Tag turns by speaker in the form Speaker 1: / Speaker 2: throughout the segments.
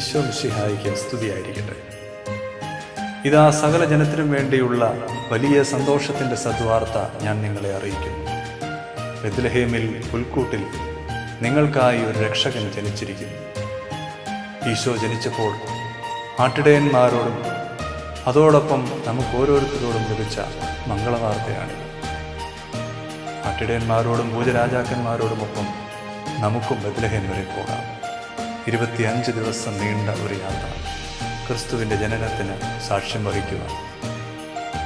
Speaker 1: സ്തുതിയായിരിക്കട്ടെ. ഇതാ സകല ജനത്തിനും വേണ്ടിയുള്ള വലിയ സന്തോഷത്തിന്റെ സദ്വാർത്ത ഞാൻ നിങ്ങളെ അറിയിക്കുന്നു. ബെത്ലഹേമിൽ പുൽക്കൂട്ടിൽ നിങ്ങൾക്കായി ഒരു രക്ഷകൻ ജനിച്ചിരിക്കുന്നു. ഈശോ ജനിച്ചപ്പോൾ ആട്ടിടയന്മാരോടും അതോടൊപ്പം നമുക്ക് ഓരോരുത്തരോടും ലഭിച്ച മംഗളവാർത്തയാണ്. ആട്ടിടയന്മാരോടും ഭൂജരാജാക്കന്മാരോടുമൊപ്പം നമുക്കും ബദ്ലഹേം വരെ പോകാം. ഇരുപത്തിയഞ്ച് ദിവസം നീണ്ട ഒരു യാത്ര ക്രിസ്തുവിന്റെ ജനനത്തിന് സാക്ഷ്യം വഹിക്കുക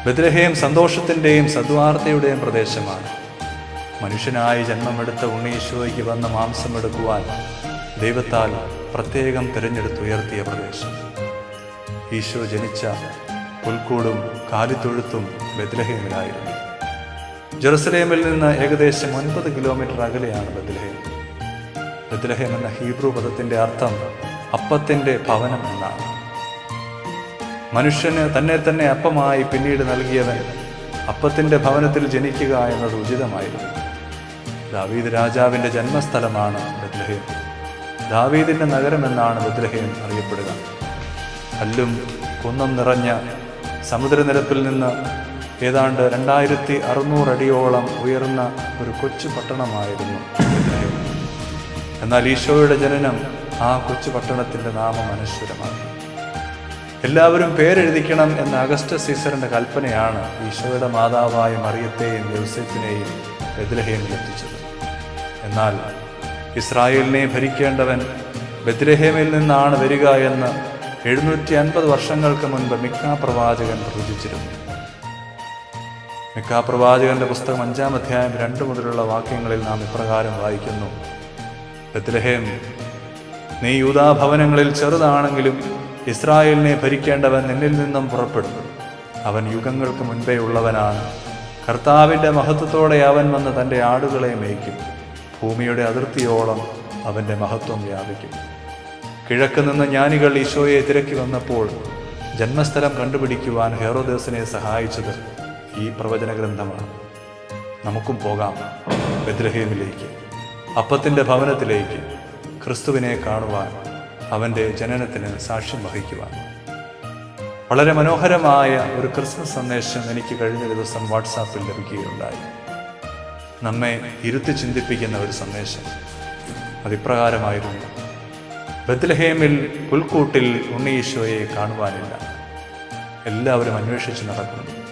Speaker 1: ബദ്രഹയും സന്തോഷത്തിന്റെയും സദ്വാർത്തയുടെയും പ്രദേശമാണ്. മനുഷ്യനായി ജന്മമെടുത്ത ഉണ്ണീശോയ്ക്ക് വന്ന മാംസമെടുക്കുവാൻ ദൈവത്താൽ പ്രത്യേകം തിരഞ്ഞെടുത്തുയർത്തിയ പ്രദേശം. ഈശോ ജനിച്ച പുൽക്കൂടും കാലിത്തൊഴുത്തും ബദ്ലഹേമിലായിരുന്നു ജെറുസലേമിൽ നിന്ന് ഏകദേശം ഒൻപത് കിലോമീറ്റർ അകലെയാണ് ബദ്ലഹേം ബദ്ലഹേം എന്ന ഹീബ്രു പദത്തിന്റെ അർത്ഥം അപ്പത്തിന്റെ ഭവനം എന്നാണ്. മനുഷ്യന് തന്നെ തന്നെ അപ്പമായി പിന്നീട് നൽകിയവൻ അപ്പത്തിന്റെ ഭവനത്തിൽ ജനിക്കുക എന്നത് ഉചിതമായിരുന്നു. ദാവീദ് രാജാവിന്റെ ജന്മസ്ഥലമാണ് ബദ്ലഹേം ദാവീദിന്റെ നഗരം എന്നാണ് ബദ്ലഹേം അറിയപ്പെടുക. കല്ലും കുന്നം നിറഞ്ഞ സമുദ്രനിരപ്പിൽ നിന്ന് ഏതാണ്ട് രണ്ടായിരത്തി അറുന്നൂറ് അടിയോളം ഉയർന്ന ഒരു കൊച്ചു പട്ടണമായിരുന്നു ബെത്ലഹേം. എന്നാൽ ഈശോയുടെ ജനനം ആ കൊച്ചു പട്ടണത്തിന്റെ നാമം അനശ്വരമാക്കി എല്ലാവരും പേരെഴുതിക്കണം എന്ന അഗസ്റ്റ സീസറിന്റെ കൽപ്പനയാണ് ഈശോയുടെ മാതാവായ മറിയത്തെയും യോസെഫിനെയും ബെത്ലഹേമിൽ എത്തിച്ചത്. എന്നാൽ ഇസ്രായേലിനെ ഭരിക്കേണ്ടവൻ ബദ്രഹേമിൽ നിന്നാണ് വരിക എന്ന് എഴുന്നൂറ്റി അൻപത് വർഷങ്ങൾക്ക് മുൻപ് മിക്ക പ്രവാചകൻ പ്രവചിച്ചിരുന്നു. മിക്ക പ്രവാചകന്റെ പുസ്തകം അഞ്ചാം അധ്യായം രണ്ട് മുതലുള്ള വാക്യങ്ങളിൽ നാം ഇപ്രകാരം വായിക്കുന്നു. ബെത്ലഹേം നീ യൂതാഭവനങ്ങളിൽ ചെറുതാണെങ്കിലും ഇസ്രായേലിനെ ഭരിക്കേണ്ടവൻ നിന്നിൽ നിന്നും പുറപ്പെടും അവൻ യുഗങ്ങൾക്ക് മുൻപേ ഉള്ളവനാണ്. കർത്താവിന്റെ മഹത്വത്തോടെ അവൻ വന്ന് തന്റെ ആടുകളെ മേയ്ക്കും. ഭൂമിയുടെ അതിർത്തിയോളം അവന്റെ മഹത്വം വ്യാപിക്കും. കിഴക്ക് നിന്ന് ജ്ഞാനികൾ ഈശോയെ തിരക്കി വന്നപ്പോൾ ജന്മസ്ഥലം കണ്ടുപിടിക്കുവാൻ ഹെറോദേസിനെ സഹായിച്ചത് ഈ പ്രവചന ഗ്രന്ഥമാണ് നമുക്കും പോകാം. ബദ്രഹേമിലേക്ക് അപ്പത്തിന്റെ ഭവനത്തിലേക്ക് ക്രിസ്തുവിനെ കാണുവാൻ അവന്റെ ജനനത്തിന് സാക്ഷ്യം വഹിക്കുവാൻ. വളരെ മനോഹരമായ ഒരു ക്രിസ്മസ് സന്ദേശം എനിക്ക് കഴിഞ്ഞ ദിവസം വാട്സാപ്പിൽ ലഭിക്കുകയുണ്ടായി. നമ്മെ ഇരുത്തി ചിന്തിപ്പിക്കുന്ന ഒരു സന്ദേശം. അതിപ്രകാരമായിരുന്നു ബത്ലഹേമിൽ പുൽക്കൂട്ടിൽ ഉണ്ണീശോയെ കാണുവാനില്ല. എല്ലാവരും അന്വേഷിച്ച് നടക്കുന്നു.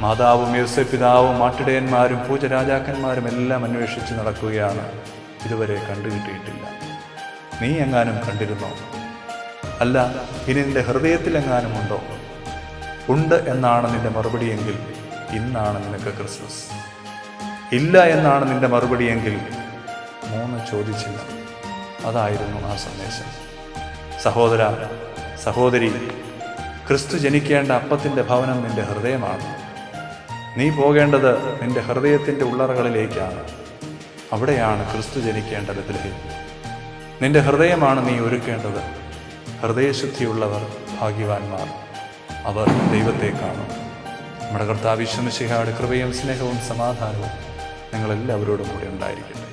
Speaker 1: മാതാവും യോസഫ് പിതാവും മാട്ടിടയന്മാരും പൂജരാജാക്കന്മാരും എല്ലാം അന്വേഷിച്ച് നടക്കുകയാണ്. ഇതുവരെ കണ്ടുകിട്ടിയിട്ടില്ല. നീ എങ്ങാനും കണ്ടിരുന്നോ? അല്ല ഇനി നിന്റെ ഹൃദയത്തിലെങ്ങാനും ഉണ്ടോ? ഉണ്ട് എന്നാണ് നിന്റെ മറുപടിയെങ്കിൽ ഇന്നാണ് നിനക്ക് ക്രിസ്മസ്. ഇല്ല എന്നാണ് നിന്റെ മറുപടിയെങ്കിൽ മൂന്ന് ചോദിച്ചില്ല. അതായിരുന്നു ആ സന്ദേശം. സഹോദര സഹോദരി ക്രിസ്തു ജനിക്കേണ്ട അപ്പത്തിന്റെ ഭവനം നിന്റെ ഹൃദയമാണ്. നീ പോകേണ്ടത് നിന്റെ ഹൃദയത്തിന്റെ ഉള്ളറകളിലേക്കാണ്. അവിടെയാണ് ക്രിസ്തു ജനിക്കേണ്ട ഗ്രഹം നിന്റെ ഹൃദയമാണ് നീ ഒരുക്കേണ്ടത്. ഹൃദയശുദ്ധിയുള്ളവർ ഭാഗ്യവാന്മാർ. അവർ ദൈവത്തെ കാണും. നമ്മുടെ കർത്താവിശ്വമിശിഹാട് കൃപയും സ്നേഹവും സമാധാനവും നിങ്ങളെല്ലാവരോടും കൂടി ഉണ്ടായിരിക്കും